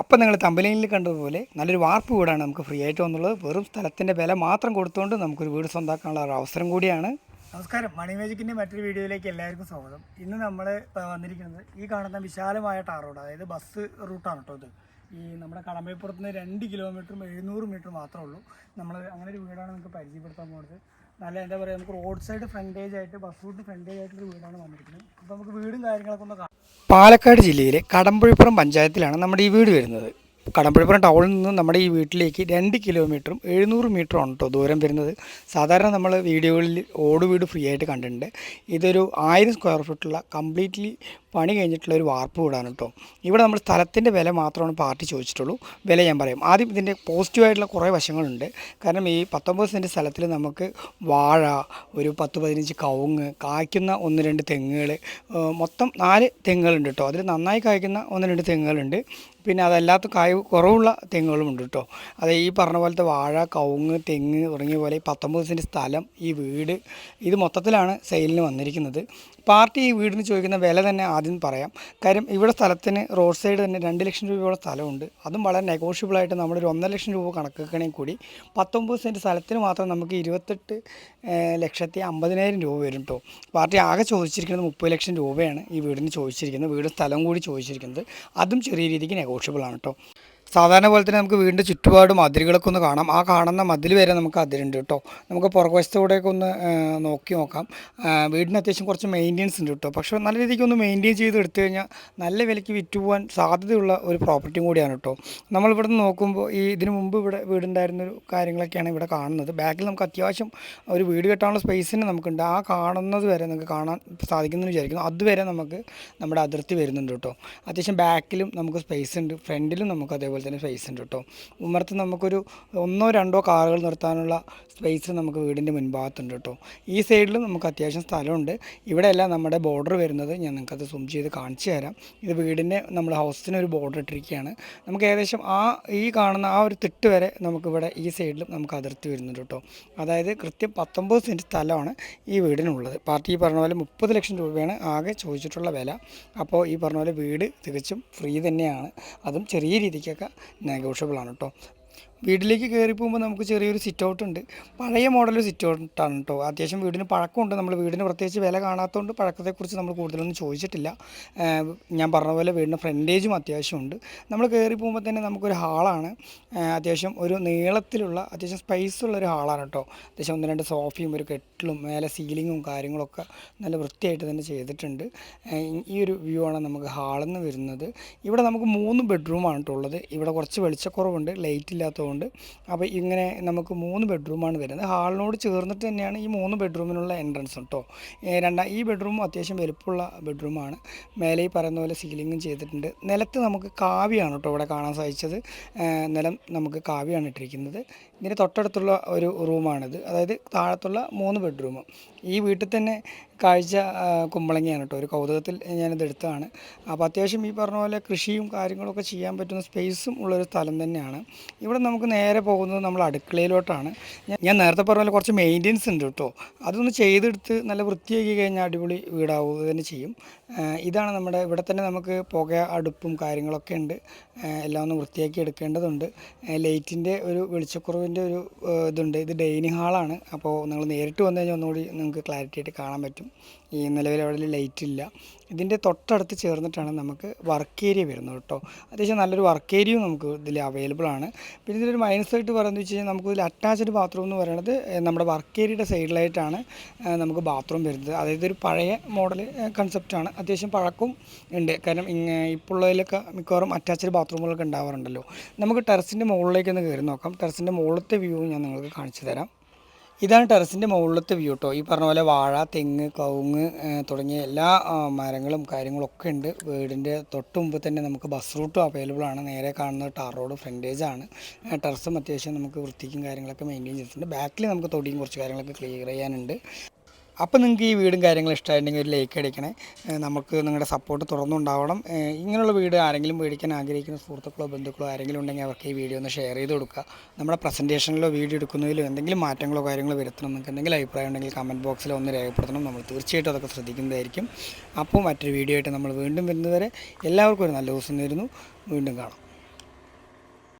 അപ്പം നിങ്ങൾ തമ്പലയിൽ കണ്ടതുപോലെ നല്ലൊരു വാർപ്പ് വീടാണ് നമുക്ക് ഫ്രീ ആയിട്ട് വന്നുള്ളത്. വെറും സ്ഥലത്തിന്റെ വില മാത്രം കൊടുത്തുകൊണ്ട് നമുക്കൊരു വീട് സ്വന്തമാക്കാനുള്ള ഒരു അവസരം കൂടിയാണ്. നമസ്കാരം. മണി മേജിക്കിന്റെ മറ്റൊരു വീഡിയോയിലേക്ക് എല്ലാവർക്കും സ്വാഗതം. ഇന്ന് നമ്മൾ വന്നിരിക്കുന്നത് ഈ കാണുന്ന വിശാലമായ ടാർ റോഡ് അതായത് ബസ് റൂട്ടാണ് കേട്ടോ ഇത്. ഈ നമ്മുടെ കടമ്പയപ്പുറത്ത് നിന്ന് രണ്ട് കിലോമീറ്ററും എഴുന്നൂറ് മീറ്റർ മാത്രമേ ഉള്ളൂ. നമ്മൾ അങ്ങനെ ഒരു വീടാണ് നമുക്ക് പരിചയപ്പെടുത്താൻ പോകുന്നത് നല്ല എന്താ പറയുക നമുക്ക് റോഡ് സൈഡ് ഫ്രണ്ടേജ് ആയിട്ട് ബസ് റൂട്ട് ഫ്രണ്ടേജ് ആയിട്ടുള്ള വീടാണ് വന്നിരിക്കുന്നത്. അപ്പോൾ നമുക്ക് വീടും കാര്യങ്ങളൊക്കെ ഒന്ന് കാണാം. പാലക്കാട് ജില്ലയിലെ കടമ്പുഴപ്പുറം പഞ്ചായത്തിലാണ് നമ്മുടെ ഈ വീട് വരുന്നത്. കടമ്പുഴപ്പുറം ടൗണിൽ നിന്ന് നമ്മുടെ ഈ വീട്ടിലേക്ക് രണ്ട് കിലോമീറ്ററും എഴുന്നൂറ് മീറ്ററും ആണ് കേട്ടോ ദൂരം വരുന്നത്. സാധാരണ നമ്മൾ വീഡിയോകളിൽ ഓട് വീട് ഫ്രീ ആയിട്ട് കണ്ടിട്ടുണ്ട്. ഇതൊരു ആയിരം സ്ക്വയർ ഫീറ്റുള്ള കംപ്ലീറ്റ്ലി പണി കഴിഞ്ഞിട്ടുള്ള ഒരു വാർപ്പ് വീടാണ് കേട്ടോ ഇവിടെ നമ്മൾ സ്ഥലത്തിന്റെ വില മാത്രമാണ് പാർട്ടി ചോദിച്ചിട്ടുള്ളൂ. വില ഞാൻ പറയും. ആദ്യം ഇതിന്റെ പോസിറ്റീവായിട്ടുള്ള കുറേ വശങ്ങളുണ്ട്. കാരണം ഈ പത്തൊമ്പത് സെന്റ് സ്ഥലത്തിൽ നമുക്ക് വാഴ ഒരു പത്ത് പതിനഞ്ച് കവുങ്ങ് കായ്ക്കുന്ന ഒന്ന് രണ്ട് തെങ്ങുകൾ മൊത്തം നാല് തെങ്ങുകളുണ്ട് കേട്ടോ അതിൽ നന്നായി കായ്ക്കുന്ന ഒന്ന് രണ്ട് തെങ്ങുകളുണ്ട്. പിന്നെ അതല്ലാത്ത കായ് കുറവുള്ള തെങ്ങുകളുമുണ്ട് കേട്ടോ അത് ഈ പറഞ്ഞ പോലത്തെ വാഴ കവുങ്ങ് തെങ്ങ് തുടങ്ങിയ പോലെ പത്തൊമ്പത് സെന്റ് സ്ഥലം ഈ വീട് ഇത് മൊത്തത്തിലാണ് സെയിലിന് വന്നിരിക്കുന്നത്. പാർട്ടി ഈ വീടിന് ചോദിക്കുന്ന വില തന്നെ ആദ്യം പറയാം. കാര്യം ഇവിടെ സ്ഥലത്തിന് റോഡ് സൈഡ് തന്നെ രണ്ട് ലക്ഷം രൂപയുള്ള സ്ഥലമുണ്ട്. അതും വളരെ നെഗോഷ്യബിളായിട്ട് നമ്മളൊരു ഒന്നര ലക്ഷം രൂപ കണക്കാക്കണമെങ്കിൽ കൂടി പത്തൊമ്പത് സെന്റ് സ്ഥലത്തിന് മാത്രം നമുക്ക് ഇരുപത്തെട്ട് ലക്ഷത്തി അമ്പതിനായിരം രൂപ വരും കേട്ടോ പാർട്ടി ആകെ ചോദിച്ചിരിക്കുന്നത് മുപ്പത് ലക്ഷം രൂപയാണ് ഈ വീടിന് ചോദിച്ചിരിക്കുന്നത് വീട് സ്ഥലം കൂടി ചോദിച്ചിരിക്കുന്നത്. അതും ചെറിയ രീതിക്ക് നെഗോഷ്യബിൾ ആണ് കേട്ടോ സാധാരണ പോലെ തന്നെ നമുക്ക് വീടിന്റെ ചുറ്റുപാട് മതിലുകളൊക്കെ ഒന്ന് കാണാം. ആ കാണുന്ന മതിൽ വരെ നമുക്ക് അതിരുണ്ട് കേട്ടോ. നമുക്ക് പുറകുവശത്തൂടെയൊക്കെ ഒന്ന് നോക്കി നോക്കാം. വീടിന് അത്യാവശ്യം കുറച്ച് മെയിന്റെനൻസ് ഉണ്ട് കേട്ടോ. പക്ഷേ നല്ല രീതിക്ക് ഒന്ന് മെയിന്റെയിൻ ചെയ്ത് എടുത്തു കഴിഞ്ഞാൽ നല്ല വിലയ്ക്ക് വിറ്റ് പോകാൻ സാധ്യതയുള്ള ഒരു പ്രോപ്പർട്ടിയും കൂടിയാണ് കേട്ടോ. നമ്മളിവിടെ നിന്ന് നോക്കുമ്പോൾ ഈ ഇതിനു മുമ്പ് ഇവിടെ വീടുണ്ടായിരുന്ന ഒരു കാര്യങ്ങളൊക്കെയാണ് ഇവിടെ കാണുന്നത്. ബാക്കിൽ നമുക്ക് അത്യാവശ്യം ഒരു വീട് കെട്ടാനുള്ള സ്പേസിന് നമുക്കുണ്ട്. ആ കാണുന്നത് വരെ നമുക്ക് കാണാൻ സാധിക്കുമെന്ന് വിചാരിക്കുന്നു. അതുവരെ നമുക്ക് നമ്മുടെ അതിർത്തി വരുന്നുണ്ട് കേട്ടോ. അത്യാവശ്യം ബാക്കിലും നമുക്ക് സ്പേസ് ഉണ്ട്. ഫ്രണ്ടിലും നമുക്ക് അതേപോലെ തന്നെ സ്പേസ് ഉണ്ട് കേട്ടോ ഉമ്മറത്ത് നമുക്കൊരു ഒന്നോ രണ്ടോ കാറുകൾ നിർത്താനുള്ള സ്പേസ് നമുക്ക് വീടിന്റെ മുൻഭാഗത്തുണ്ട് കേട്ടോ ഈ സൈഡിലും നമുക്ക് അത്യാവശ്യം സ്ഥലമുണ്ട്. ഇവിടെയല്ല നമ്മുടെ ബോർഡർ വരുന്നത് ഞാൻ നിങ്ങൾക്കത് സൂം ചെയ്ത് കാണിച്ചു തരാം. ഇത് വീടിന്റെ നമ്മുടെ ഹൗസിന് ഒരു ബോർഡർ ഇട്ടിരിക്കുകയാണ്. നമുക്ക് ഏകദേശം ആ ഈ കാണുന്ന ആ ഒരു തിട്ട് വരെ നമുക്കിവിടെ ഈ സൈഡിലും നമുക്ക് അതിർത്തി വരുന്നുണ്ട് കേട്ടോ അതായത് കൃത്യം പത്തൊമ്പത് സെന്റ് സ്ഥലമാണ് ഈ വീടിനുള്ളത്. പാർട്ടി പറഞ്ഞ പോലെ മുപ്പത് ലക്ഷം രൂപയാണ് ആകെ ചോദിച്ചിട്ടുള്ള വില. അപ്പോൾ ഈ പറഞ്ഞ പോലെ വീട് തികച്ചും ഫ്രീ തന്നെയാണ്. അതും ചെറിയ രീതിക്കൊക്കെ നെഗോഷ്യബിൾ ആണ് കേട്ടോ. വീട്ടിലേക്ക് കയറി പോകുമ്പോൾ നമുക്ക് ചെറിയൊരു സിറ്റ് ഔട്ട് ഉണ്ട്. പഴയ മോഡൽ സിറ്റ് ഔട്ടാണ് കേട്ടോ അത്യാവശ്യം വീടിന് പഴക്കമുണ്ട്. നമ്മൾ വീടിന് പ്രത്യേകിച്ച് വില കാണാത്തതുകൊണ്ട് പഴക്കത്തെക്കുറിച്ച് നമ്മൾ കൂടുതലൊന്നും ചോദിച്ചിട്ടില്ല. ഞാൻ പറഞ്ഞ പോലെ വീടിന് ഫ്രണ്ടേജും അത്യാവശ്യമുണ്ട് നമ്മൾ കയറി പോകുമ്പോൾ തന്നെ നമുക്കൊരു ഹാളാണ് അത്യാവശ്യം ഒരു നീളത്തിലുള്ള അത്യാവശ്യം സ്പേസ് ഉള്ള ഒരു ഹാളാണ് കേട്ടോ അത്യാവശ്യം ഒന്ന് രണ്ട് സോഫയും ഒരു കെട്ടിലും മേലെ സീലിങ്ങും കാര്യങ്ങളൊക്കെ നല്ല വൃത്തിയായിട്ട് തന്നെ ചെയ്തിട്ടുണ്ട്. ഈ ഒരു വ്യൂ ആണ് നമുക്ക് ഹാളിൽ നിന്ന് വരുന്നത്. ഇവിടെ നമുക്ക് മൂന്ന് ബെഡ്റൂമാണ് കേട്ടോ ഉള്ളത്. ഇവിടെ കുറച്ച് വെളിച്ചക്കുറവുണ്ട്. ലൈറ്റ് ഇല്ലാത്തതുകൊണ്ട് അപ്പോൾ ഇങ്ങനെ നമുക്ക് മൂന്ന് ബെഡ്റൂമാണ് വരുന്നത്. ഹാളിനോട് ചേർന്നിട്ട് തന്നെയാണ് ഈ മൂന്ന് ബെഡ്റൂമിനുള്ള എൻട്രൻസ് കേട്ടോ രണ്ടാം ഈ ബെഡ്റൂം അത്യാവശ്യം വലുപ്പമുള്ള ബെഡ്റൂമാണ്. മേലെ ഈ പറയുന്ന പോലെ സീലിങ്ങും ചെയ്തിട്ടുണ്ട്. നിലത്ത് നമുക്ക് കാവ്യാണ് കേട്ടോ ഇവിടെ കാണാൻ സാധിച്ചത്. നിലം നമുക്ക് കാവ്യാണ് ഇട്ടിരിക്കുന്നത്. ഇതിന് തൊട്ടടുത്തുള്ള ഒരു റൂമാണിത്. അതായത് താഴത്തുള്ള മൂന്ന് ബെഡ്റൂം. ഈ വീട്ടിൽ തന്നെ കാഴ്ച കുമ്പളങ്ങിയാണ് കേട്ടോ ഒരു കൗതുകത്തിൽ ഞാനിത് എടുത്തതാണ്. അപ്പോൾ അത്യാവശ്യം ഈ പറഞ്ഞ പോലെ കൃഷിയും കാര്യങ്ങളൊക്കെ ചെയ്യാൻ പറ്റുന്ന സ്പേസും ഉള്ളൊരു സ്ഥലം തന്നെയാണ്. ഇവിടെ നമുക്ക് നേരെ പോകുന്നത് നമ്മൾ അടുക്കളയിലോട്ടാണ്. ഞാൻ- നേരത്തെ പറഞ്ഞ പോലെ കുറച്ച് മെയിന്റെനൻസ് ഉണ്ട് കേട്ടോ. അതൊന്ന് ചെയ്തെടുത്ത് നല്ല വൃത്തിയാക്കി കഴിഞ്ഞാൽ അടിപൊളി വീടാവുക തന്നെ ചെയ്യും. ഇതാണ് നമ്മുടെ ഇവിടെ തന്നെ നമുക്ക് പുക അടുപ്പും കാര്യങ്ങളൊക്കെ ഉണ്ട്. എല്ലാം ഒന്ന് വൃത്തിയാക്കി എടുക്കേണ്ടതുണ്ട്. ലൈറ്റിന്റെ ഒരു വെളിച്ചക്കുറവിന്റെ ഒരു ഇതുണ്ട്. ഇത് ഡൈനിങ് ഹാളാണ്. അപ്പോൾ നിങ്ങൾ നേരിട്ട് വന്നു കഴിഞ്ഞാൽ ഒന്നുകൂടി നിങ്ങൾക്ക് ക്ലാരിറ്റി ആയിട്ട് കാണാൻ പറ്റും. ഈ നിലവിൽ അവിടെ ലൈറ്റ് ഇല്ല. ഇതിന്റെ തൊട്ടടുത്ത് ചേർന്നിട്ടാണ് നമുക്ക് വർക്ക് ഏരിയ വരുന്നത് കേട്ടോ. അത്യാവശ്യം നല്ലൊരു വർക്ക് ഏരിയയും നമുക്ക് ഇതിൽ അവൈലബിൾ ആണ്. പിന്നെ ഇതിലൊരു മൈനസ് ആയിട്ട് പറയുന്നത് വെച്ച് കഴിഞ്ഞാൽ നമുക്ക് ഇതിൽ അറ്റാച്ച്ഡ് ബാത്റൂം എന്ന് പറയുന്നത് നമ്മുടെ വർക്ക് ഏരിയയുടെ സൈഡിലായിട്ടാണ് നമുക്ക് ബാത്റൂം വരുന്നത്. അതായത് ഒരു പഴയ മോഡൽ കൺസെപ്റ്റാണ് അത്യാവശ്യം പഴക്കും ഉണ്ട്. കാരണം ഉള്ളതിലൊക്കെ മിക്കവാറും അറ്റാച്ച്ഡ് ബാത്റൂമുകളൊക്കെ ഉണ്ടാവാറുണ്ടല്ലോ. നമുക്ക് ടെറസിന്റെ മുകളിലേക്ക് ഒന്ന് കയറി നോക്കാം. ടെറസിന്റെ മുകളിലത്തെ വ്യൂ ഞാൻ നിങ്ങൾക്ക് കാണിച്ചു തരാം. ഇതാണ് ടെറസിന്റെ മുകളിലത്തെ വ്യൂ കേട്ടോ ഈ പറഞ്ഞ പോലെ വാഴ തെങ്ങ് കവുങ്ങ് തുടങ്ങിയ എല്ലാ മരങ്ങളും കാര്യങ്ങളും ഒക്കെ ഉണ്ട്. വീടിന്റെ തൊട്ട് മുമ്പ് തന്നെ നമുക്ക് ബസ് റൂട്ടും അവൈലബിൾ ആണ്. നേരെ കാണുന്നത് ടാർ റോഡ് ഫ്രണ്ടേജ് ആണ്. ടെറസും അത്യാവശ്യം നമുക്ക് വൃത്തിക്കും കാര്യങ്ങളൊക്കെ മെയിന്റെയിൻ ചെയ്തിട്ടുണ്ട്. ബാക്കിൽ നമുക്ക് തൊടിയും കുറച്ച് കാര്യങ്ങളൊക്കെ ക്ലിയർ ചെയ്യാനുണ്ട്. അപ്പോൾ നിങ്ങൾക്ക് ഈ വീടും കാര്യങ്ങളും ഇഷ്ടമായിട്ടുണ്ടെങ്കിൽ ഒരു ലൈക്ക് അടിക്കണേ. നമുക്ക് നിങ്ങളുടെ സപ്പോർട്ട് തുറന്നുണ്ടാവണം. ഇങ്ങനെയുള്ള വീട് ആരെങ്കിലും മേടിക്കാൻ ആഗ്രഹിക്കുന്ന സുഹൃത്തുക്കളോ ബന്ധുക്കളോ ആരെങ്കിലും ഉണ്ടെങ്കിൽ അവർക്ക് ഈ വീഡിയോ ഒന്ന് ഷെയർ ചെയ്ത് കൊടുക്കുക. നമ്മുടെ പ്രസന്റേഷനിലോ വീഡിയോ എടുക്കുന്നതിലോ എന്തെങ്കിലും മാറ്റങ്ങളോ കാര്യങ്ങളോ വരുത്തണം നിങ്ങൾക്ക് എന്തെങ്കിലും അഭിപ്രായം ഉണ്ടെങ്കിൽ കമന്റ് ബോക്സിൽ ഒന്ന് രേഖപ്പെടുത്തണം. നമ്മൾ തീർച്ചയായിട്ടും അതൊക്കെ ശ്രദ്ധിക്കുന്നതായിരിക്കും. അപ്പോൾ മറ്റൊരു വീഡിയോ ആയിട്ട് നമ്മൾ വീണ്ടും വരുന്നതുവരെ എല്ലാവർക്കും ഒരു നല്ല ദിവസം നേരുന്നു. വീണ്ടും കാണാം.